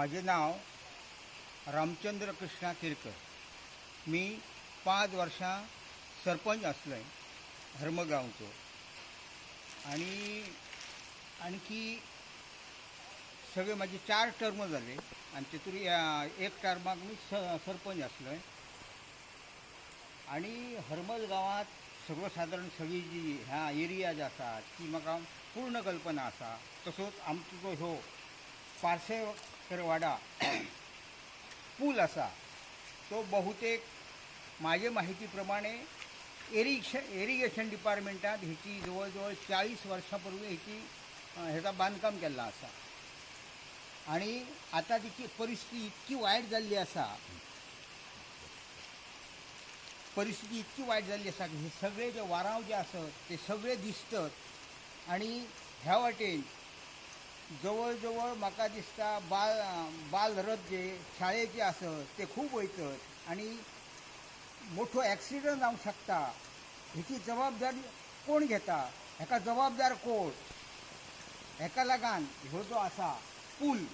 माझे नाव रामचंद्र कृष्णा केरकर. मी पाच वर्षां सरपंच असलो आहे आणि आणखी सगळे माझे चार टर्म झाले आणि तितून एक टर्माक मी स सरपंच असलो आणि हरमल गावात सर्वसाधारण सगळी जी ह्या एरिया जे आसा ती म्हाका पूर्ण कल्पना आसा तसोच आमचो जो ह्यो पार्सेकरवाडा पूल आसा तो बहुतेक माझे माहितीप्रमाणे एरिश एरिगेशन एरिगेशन डिपार्टमेंटात हेची जवळ जवळ चाळीस वर्षापूर्वी हेची ह्याचा बांदकाम केल्लो आसा आणि आता तिची परिस्थिती इतकी वायट जाल्ली आसा परिस्थिती इतकी वायट जाल्ली आसा की हे सगळे जे वारांव जे आसत ते सगळे दिसतात. आणि ह्या वाटेन जवळ जवळ म्हाका दिसता बाल बालरथ जे शाळेचे आसत ते खूब वयतत आणि मोठो ॲक्सिडंट जावंक शकता. हेची जबाबदारी कोण घेता? हेका जबाबदार कोण? हेका लागून ह्यो जो आसा पूल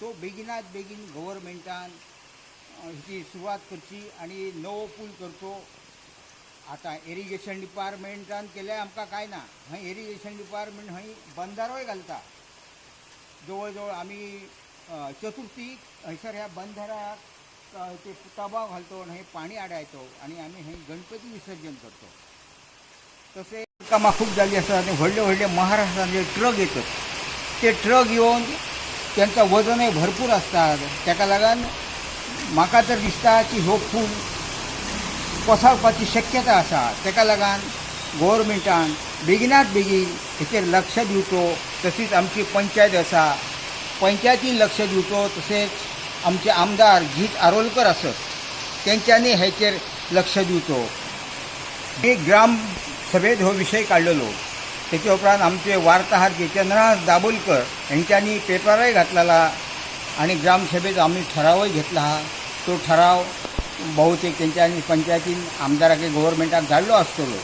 तो बेगिनात बेगीन गव्हर्मेंटान हेची सुरवात करची आणि नवो पूल करचो. आतां एरिगेशन डिपार्टमेंटान केल्यार आमकां कांय ना? हय एरिगेशन डिपार्टमेंट हय बंदारोय घालता. जवळ जवळ आमी चतुर्थीक हयसर ह्या बंधाऱ्यात ते तबाव घालतो आणि हे पाणी आडायतो आणि आमी हे गणपती विसर्जन करतो. तसे कामा खूब झाली आसा आनी व्हडले व्हडले महाराष्ट्राचे ट्रक येतात. ते ट्रक येवन त्यांचं वजनय भरपूर असतात. त्याका लागून म्हाका तर दिसता की हो खूप कोसळपाची शक्यता आसा ताका लागून गोवोरमेंटान बेगिनात बेगीन हेचेर लक्ष दिवचो तशीच आमची पंचायत आसा पंचायतीन लक्ष दिवचो तशेंच आमचे आमदार जीत आरोलकर आसत तेंच्यांनी हेचेर लक्ष दिवचो एक ग्राम सभेत हो विशय काडलेलो त्याच्या उपरांत आमचे वार्ताहर जितेंद्रनाथ दाबोलकर यांच्यानी पेपरय घातलेला आणि ग्रामसभेत आम्ही ठरावही घेतला. हा तो ठराव बहुतेक तेंच्यांनी पंचायतीन आमदाराकडे गव्हर्मेंटाक धाडलो आसतलो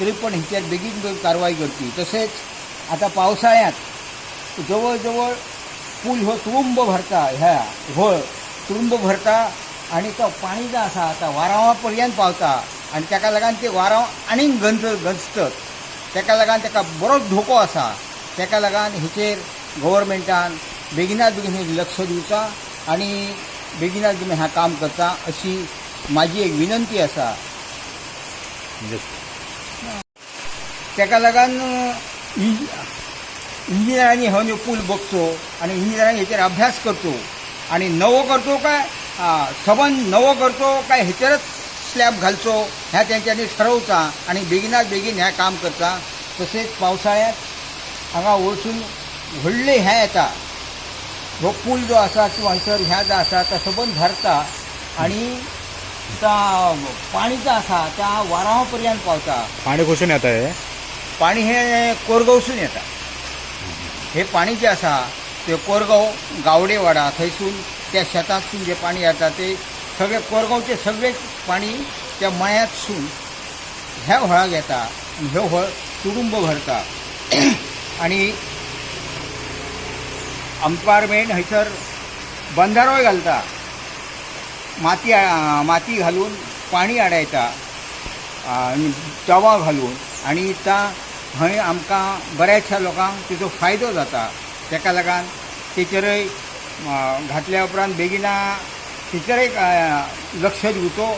तरी पण हेचेर बेगीन कारवाय कारवाई करची तसेच आता पावसाळ्यात जवळ जवळ पूल हो तुळुंब भरता ह्या हो व्हळ तुळुंब भरता आणि तो पाणी जो आसा आता वारावा पर्यंत पावता आणि ताका लागून ते वाराव आनीक गंज गंजतात ताका लागून ताका बरोच धोको आसा ताका लागून हेचेर गव्हर्मेंटान बेगिनात बेगीन हे लक्ष दिवचा आणि बेगिनात बेगीन हा काम करता अशी माझी एक विनंती आसा ताका लागून इंजिनियरांनी हो पूल बघचो आणि इंजिनियरांनी हेचेर अभ्यास करचो आणि नवो करचो काय सबंद नवो करचो काय हेचेरच स्लॅब घालचो ह्या त्यांच्यानी ठरवचा आणि बेगिनात बेगीन ह्या काम करता तसेच पावसाळ्यात हांगा वचून व्हडले ह्या येता हो पूल जो आसा किंवा हयसर ह्या जो आसा तो सबंद भरता आणि पाणी जो आसा त्या वारावा पर्यंत पावता पाणी घुसून येता हे पाणी हे कोरगावसून येता. हे पाणी जे आसा ते कोरगाव गावडेवाडा थंयसून त्या शेतांतसून जे पाणी येता ते सगळे कोरगावचे सगळे पाणी त्या मळ्यांतसून ह्या व्हळाक येता ह्यो व्हळ तुडुंब भरता. आणि अंपारमेंट हयसर बंधारोय घालता. माती माती घालून पाणी आडायता तवा घालून आणि ता हय आमकां बऱ्याचशा लोकांक तिचो फायदो जाता. ताका लागून टिचरय घातल्या उपरांत बेगिना टिचरय लक्ष दिवचो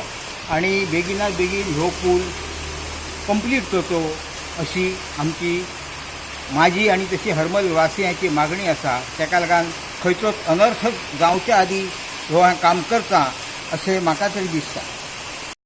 आणि बेगिना बेगीन ह्यो पूल कंप्लीट करचो अशी आमची माझी आणि तशी हरमल वासियांची मागणी आसा. तेका लागून खंयचोच अनर्थ जावच्या आदी ह्यो हांवें काम करता अशें म्हाका तरी दिसता.